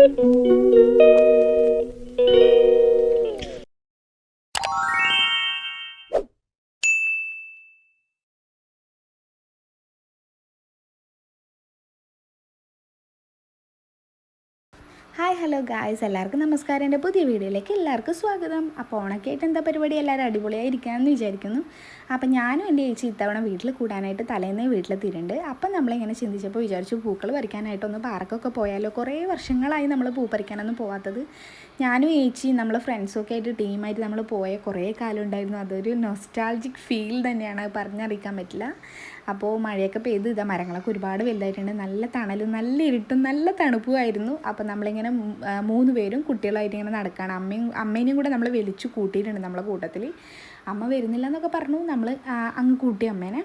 はい。ഹായ് hello guys എല്ലാവർക്കും നമസ്കാരം. എന്റെ പുതിയ വീഡിയോയിലേക്ക് എല്ലാവർക്കും സ്വാഗതം. അപ്പോൾ ഓണക്കായിട്ട് എന്താ പരിപാടി? എല്ലാവരും അടിപൊളിയായിരിക്കാമെന്ന് വിചാരിക്കുന്നു. അപ്പോൾ ഞാനും എന്റെ ചേച്ചി ഇത്തവണ വീട്ടിൽ കൂടാനായിട്ട് തലേന്നേ വീട്ടിൽ വീട്ടിലെത്തിയിട്ടുണ്ട് അപ്പം നമ്മളിങ്ങനെ ചിന്തിച്ചപ്പോൾ വിചാരിച്ചു പൂക്കൾ പറിക്കാനായിട്ടൊന്ന് പാർക്കൊക്കെ പോയാലോ? കുറേ വർഷങ്ങളായി നമ്മൾ പൂ പറിക്കാനൊന്നും പോകാത്തത് ഞാനും ചേച്ചി നമ്മൾ ഫ്രണ്ട്സൊക്കെ ആയിട്ട് ടീമായിട്ട് നമ്മൾ പോയ കുറേ കാലം ഉണ്ടായിരുന്നു. അതൊരു നൊസ്റ്റാൾജിക് ഫീൽ തന്നെയാണ്. പറഞ്ഞറിയിക്കാൻ പറ്റില്ല. അപ്പോൾ മഴയൊക്കെ പെയ്ത് ഇതാ മരങ്ങളൊക്കെ ഒരുപാട് വലുതായിട്ടുണ്ട്. നല്ല തണലും നല്ല ഇരുട്ടും നല്ല തണുപ്പുമായിരുന്നു അപ്പോൾ നമ്മളിങ്ങനെ മൂന്ന് പേരും കുട്ടികളായിട്ട് ഇങ്ങനെ നടക്കുകയാണ് അമ്മയും അമ്മേനെയും കൂടെ നമ്മൾ വലിച്ചു കൂട്ടിയിട്ടുണ്ട് നമ്മളെ കൂട്ടത്തിൽ അമ്മ വരുന്നില്ല എന്നൊക്കെ പറഞ്ഞു നമ്മൾ അങ്ങ് കൂട്ടി അമ്മേനെ.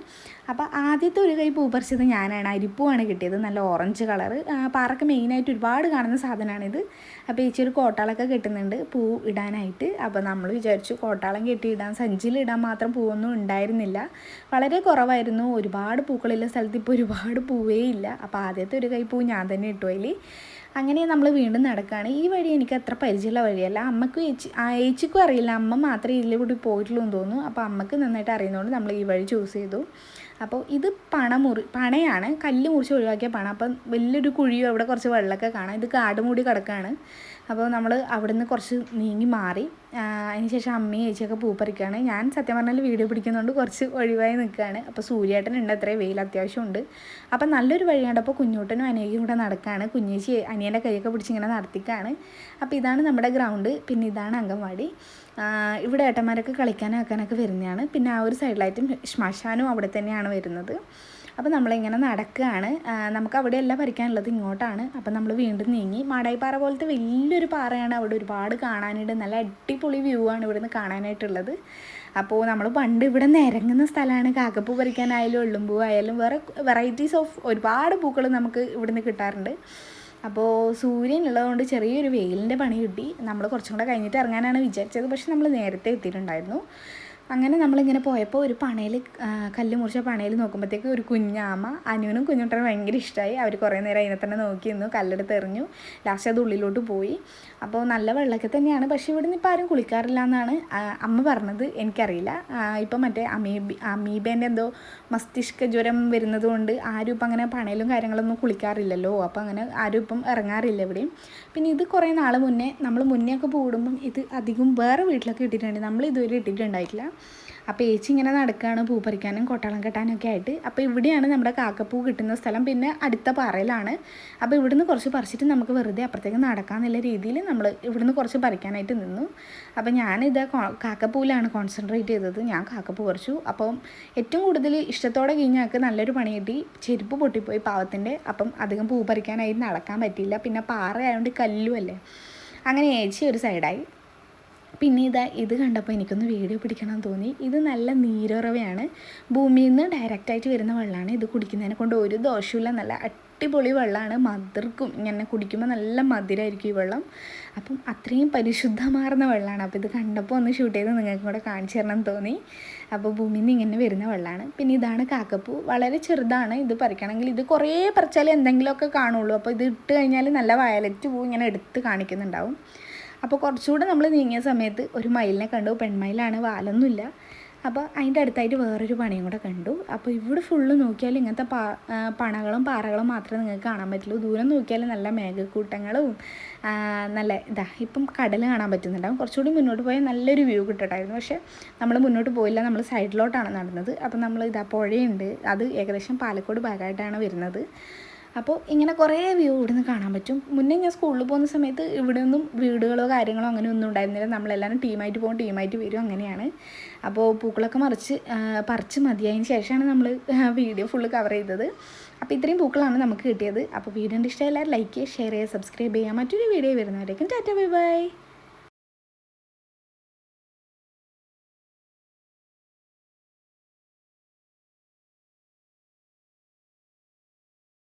അപ്പോൾ ആദ്യത്തെ ഒരു കൈ പൂ പറിച്ചത് ഞാനാണ്. അരിപ്പൂവാണ് കിട്ടിയത്. നല്ല ഓറഞ്ച് കളറ് പാറക്ക് മെയിനായിട്ട് ഒരുപാട് കാണുന്ന സാധനമാണിത് അപ്പോൾ ചേച്ചി ഒരു കോട്ടാളൊക്കെ കിട്ടുന്നുണ്ട്. പൂ ഇടാനായിട്ട്. അപ്പോൾ നമ്മൾ വിചാരിച്ചു കോട്ടാളം കെട്ടിയിടാൻ സഞ്ചിയിൽ ഇടാൻ മാത്രം പൂവൊന്നും ഉണ്ടായിരുന്നില്ല. വളരെ കുറവായിരുന്നു. ഒരുപാട് പൂക്കളുള്ള സ്ഥലത്ത്. ഇപ്പോൾ ഒരുപാട് പൂവേ ഇല്ല. അപ്പോൾ ആദ്യത്തെ ഒരു കൈ പൂ ഞാൻ തന്നെ ഇട്ടു അതിൽ അങ്ങനെ നമ്മൾ വീണ്ടും നടക്കുകയാണ് ഈ വഴി എനിക്ക് അത്ര പരിചയമുള്ള വഴിയല്ല. അമ്മക്കും ഏച്ചി ആ ഏച്ചിക്കും അറിയില്ല. അമ്മ മാത്രമേ കൂടി പോയിട്ടുള്ളൂ എന്ന് തോന്നുന്നു. അപ്പോൾ അമ്മയ്ക്ക് നന്നായിട്ട് അറിയുന്നതുകൊണ്ട് നമ്മൾ ഈ വഴി ചൂസ് ചെയ്തു. അപ്പോൾ ഇത് പണമുറി പണയാണ്. കല്ല് മുറിച്ച് ഒഴിവാക്കിയ പണം. അപ്പം വലിയൊരു കുഴിയോ അവിടെ കുറച്ച് വെള്ളമൊക്കെ കാണാം. ഇത് കാട് മൂടി കിടക്കുകയാണ് അപ്പോൾ നമ്മൾ അവിടുന്ന് കുറച്ച് നീങ്ങി മാറി. അതിനുശേഷം അതിന് ശേഷം അമ്മയും ചേച്ചിയൊക്കെ പൂപ്പറിക്കുകയാണ് ഞാൻ സത്യം പറഞ്ഞാൽ വീഡിയോ പിടിക്കുന്നതുകൊണ്ട് കുറച്ച് ഒഴിവായി നിൽക്കുകയാണ്. അപ്പോൾ സൂര്യേട്ടൻ ഉണ്ട് അത്രയും വെയിൽ അത്യാവശ്യമുണ്ട് അപ്പം നല്ലൊരു വഴിയാണ് അപ്പോൾ കുഞ്ഞൂട്ടനും അനിയയും കൂടെ നടക്കുകയാണ്. കുഞ്ഞേച്ചി അനിയന്റെ കൈയൊക്കെ പിടിച്ച് ഇങ്ങനെ നടത്തിക്കാണ് അപ്പോൾ ഇതാണ് നമ്മുടെ ഗ്രൗണ്ട്. പിന്നെ ഇതാണ് അംഗൻവാടി. ഇവിടെ ഏട്ടന്മാരൊക്കെ കളിക്കാനും ആക്കാനൊക്കെ വരുന്നതാണ്. പിന്നെ ആ ഒരു സൈഡിലായിട്ടും ശ്മശാനും അവിടെ തന്നെയാണ് വരുന്നത്. അപ്പോൾ നമ്മളിങ്ങനെ നടക്കുകയാണ് നമുക്ക് അവിടെയല്ല പറിക്കാനുള്ളത് ഇങ്ങോട്ടാണ്. അപ്പോൾ നമ്മൾ വീണ്ടും നീങ്ങി. മാടായിപ്പാറ പോലത്തെ വലിയൊരു പാറയാണ് അവിടെ ഒരുപാട് കാണാനായിട്ട് നല്ല അടിപൊളി വ്യൂ ആണ് ഇവിടുന്ന് കാണാനായിട്ടുള്ളത്. അപ്പോൾ നമ്മൾ പണ്ട് ഇവിടെ നിന്ന് ഇറങ്ങുന്ന സ്ഥലമാണ്. കാക്കപ്പൂ പറിക്കാനായാലും ഉള്ളുമ്പൂ ആയാലും വേറെ വെറൈറ്റീസ് ഓഫ് ഒരുപാട് പൂക്കൾ നമുക്ക് ഇവിടുന്ന് കിട്ടാറുണ്ട്. അപ്പോൾ സൂര്യൻ ഉള്ളതുകൊണ്ട് ചെറിയൊരു വെയിലിന്റെ പണി കിട്ടി. നമ്മൾ കുറച്ചും കൂടെ കഴിഞ്ഞിട്ട് ഇറങ്ങാനാണ് വിചാരിച്ചത്. പക്ഷെ നമ്മൾ നേരത്തെ എത്തിയിട്ടുണ്ടായിരുന്നു. അങ്ങനെ നമ്മളിങ്ങനെ പോയപ്പോൾ ഒരു പണയിൽ കല്ല് മുറിച്ച പണയിൽ നോക്കുമ്പോഴത്തേക്ക് ഒരു കുഞ്ഞാമ അനുവിനും കുഞ്ഞുട്ടനും ഭയങ്കര ഇഷ്ടമായി അവർ കുറേ നേരം അതിനെ തന്നെ നോക്കി നിന്നു കല്ലെടുത്ത് എറിഞ്ഞു. ലാസ്റ്റ് അത് ഉള്ളിലോട്ട് പോയി. അപ്പോൾ നല്ല വെള്ളമൊക്കെ തന്നെയാണ്. പക്ഷേ ഇവിടെ നിന്ന് ഇപ്പോൾ ആരും കുളിക്കാറില്ല എന്നാണ് അമ്മ പറഞ്ഞത്. എനിക്കറിയില്ല. ഇപ്പം മറ്റേ അമീബി അമീബേന്റെ എന്തോ മസ്തിഷ്ക ജ്വരം വരുന്നത് കൊണ്ട് ആരും ഇപ്പം അങ്ങനെ പണയിലും കാര്യങ്ങളൊന്നും കുളിക്കാറില്ലല്ലോ. അപ്പോൾ അങ്ങനെ ആരും ഇപ്പം ഇറങ്ങാറില്ല ഇവിടെയും. പിന്നെ ഇത് കുറേ നാൾ മുന്നേ നമ്മൾ മുന്നേ ഒക്കെ കൂടുമ്പം ഇത് അധികം വേറെ വീട്ടിലൊക്കെ ഇട്ടിട്ടുണ്ട് നമ്മൾ ഇതുവരെ ഇട്ടിട്ടുണ്ടായിട്ടില്ല. അപ്പോൾ ഏച്ചി ഇങ്ങനെ നടക്കുകയാണ് പൂ പറിക്കാനും കൊട്ടാളം കെട്ടാനും ഒക്കെ ആയിട്ട്. അപ്പോൾ ഇവിടെയാണ് നമ്മുടെ കാക്കപ്പൂ കിട്ടുന്ന സ്ഥലം. പിന്നെ അടുത്ത പാറയിലാണ്. അപ്പോൾ ഇവിടുന്ന് കുറച്ച് പറിച്ചിട്ട് നമുക്ക് വെറുതെ അപ്പുറത്തേക്ക് നടക്കാമെന്നുള്ള രീതിയിൽ നമ്മൾ ഇവിടുന്ന് കുറച്ച് പറിക്കാനായിട്ട് നിന്നു. അപ്പോൾ ഞാനിത് കാക്കപ്പൂവിലാണ് കോൺസെൻട്രേറ്റ് ചെയ്തത്. ഞാൻ കാക്കപ്പൂ പറിച്ചു. അപ്പം ഏറ്റവും കൂടുതൽ ഇഷ്ടത്തോടെ ഞങ്ങൾക്ക് നല്ലൊരു പണി കിട്ടി. ചെരുപ്പ് പൊട്ടിപ്പോയി പാവത്തിന്റെ അപ്പം അധികം പൂ പറിക്കാനായി നടക്കാൻ പറ്റിയില്ല. പിന്നെ പാറ ആയതുകൊണ്ട് കല്ലുമല്ലേ അങ്ങനെ ഏച്ചി ഒരു സൈഡായി പിന്നെ ഇതാ ഇത് കണ്ടപ്പോൾ എനിക്കൊന്ന് വീഡിയോ പിടിക്കണം തോന്നി. ഇത് നല്ല നീരുറവയാണ്. ഭൂമിയിൽ നിന്ന് ഡയറക്റ്റായിട്ട് വരുന്ന വെള്ളമാണ്. ഇത് കുടിക്കുന്നതിനെ കൊണ്ട് ഒരു ദോഷമില്ല നല്ല അടിപൊളി വെള്ളമാണ്. മധുർക്കും ഇങ്ങനെ കുടിക്കുമ്പോൾ നല്ല മധുരമായിരിക്കും ഈ വെള്ളം. അപ്പം അത്രയും പരിശുദ്ധമാർന്ന വെള്ളമാണ്. അപ്പോൾ ഇത് കണ്ടപ്പോൾ ഒന്ന് ഷൂട്ട് ചെയ്ത് നിങ്ങൾക്കും കൂടെ കാണിച്ചു തരണം തോന്നി. അപ്പോൾ ഭൂമിയിൽ നിന്ന് ഇങ്ങനെ വരുന്ന വെള്ളമാണ്. പിന്നെ ഇതാണ് കാക്കപ്പൂ. വളരെ ചെറുതാണ്. ഇത് പറിക്കണമെങ്കിൽ ഇത് കുറേ പറിച്ചാലേ എന്തെങ്കിലുമൊക്കെ കാണുള്ളൂ. അപ്പോൾ ഇത് ഇട്ട് കഴിഞ്ഞാൽ നല്ല വയലറ്റ് പൂ ഇങ്ങനെ എടുത്ത് കാണിക്കുന്നുണ്ടാവും. അപ്പോൾ കുറച്ചുകൂടെ നമ്മൾ നീങ്ങിയ സമയത്ത് ഒരു മയിലിനെ കണ്ടു പെൺമയിലാണ് വാലൊന്നുമില്ല. അപ്പോൾ അതിന്റെ അടുത്തായിട്ട് വേറൊരു പണിയും കൂടെ കണ്ടു. അപ്പോൾ ഇവിടെ ഫുള്ള് നോക്കിയാൽ ഇങ്ങനത്തെ പാ പണകളും പാറകളും മാത്രമേ നിങ്ങൾക്ക് കാണാൻ പറ്റുള്ളൂ. ദൂരം നോക്കിയാൽ നല്ല മേഘക്കൂട്ടങ്ങളും നല്ല ഇതാ ഇപ്പം കടൽ കാണാൻ പറ്റുന്നുണ്ടാവും. കുറച്ചുകൂടി മുന്നോട്ട് പോയാൽ നല്ലൊരു വ്യൂ കിട്ടട്ടായിരുന്നു. പക്ഷേ നമ്മൾ മുന്നോട്ട് പോയില്ല നമ്മൾ സൈഡിലോട്ടാണ് നടന്നത്. അപ്പോൾ നമ്മൾ ഇതാ പുഴയുണ്ട്. അത് ഏകദേശം പാലക്കോട് ഭാഗമായിട്ടാണ് വരുന്നത്. അപ്പോൾ ഇങ്ങനെ കുറേ വ്യൂ ഇവിടുന്ന് കാണാൻ പറ്റും. മുന്നേ ഞാൻ സ്കൂളിൽ പോകുന്ന സമയത്ത് ഇവിടെ ഒന്നും വീടുകളോ കാര്യങ്ങളോ അങ്ങനെ ഒന്നും ഉണ്ടായിരുന്നില്ല. നമ്മളെല്ലാവരും ടീമായിട്ട് പോകും ടീമായിട്ട് വരും അങ്ങനെയാണ്. അപ്പോൾ പൂക്കളൊക്കെ മറിച്ച് പറിച്ച് മതിയായതിന് ശേഷമാണ് നമ്മൾ വീഡിയോ ഫുള്ള് കവർ ചെയ്തത്. അപ്പോൾ ഇത്രയും പൂക്കളാണ് നമുക്ക് കിട്ടിയത്. അപ്പോൾ വീഡിയോ ഇഷ്ടം എല്ലാവരും ലൈക്ക് ചെയ്യുക ഷെയർ ചെയ്യുക സബ്സ്ക്രൈബ് ചെയ്യുക. മറ്റൊരു വീഡിയോ വരുന്നവരേക്കും ടാറ്റ ബൈ ബൈ.